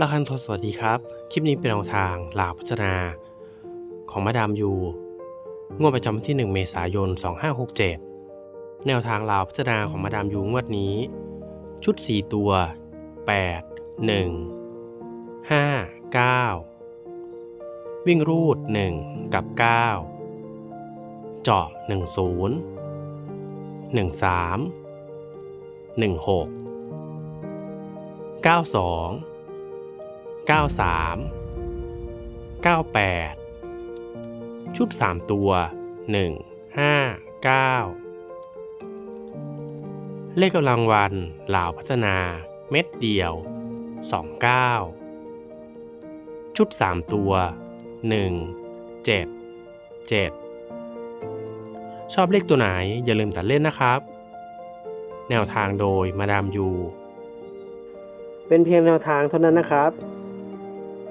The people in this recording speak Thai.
ละคันโทษสวัสดีครับ คลิปนี้เป็นแนวทางหลาพัฒนา ของมาดามยูงวดประจำวันที่ 1 เมษายน 2567 แนวทางลาวพัฒนาของมาดามยูงวดนี้ ชุด 4 ตัว 8 1 5 9 วิ่งรูด 1 กับ 9 เจาะ 10 13 16 92 93 98 ชุด 3 ตัว 1 5 9เลขกำลังวันเหล่าวพัฒนา เม็ดเดียว 29 ชุด 3 ตัว 1 7 7 ชอบเลขตัวไหนอย่าลืมตัดเล่นนะครับ แนวทางโดยมาดามยู เป็นเพียงแนวทางเท่านั้นนะครับ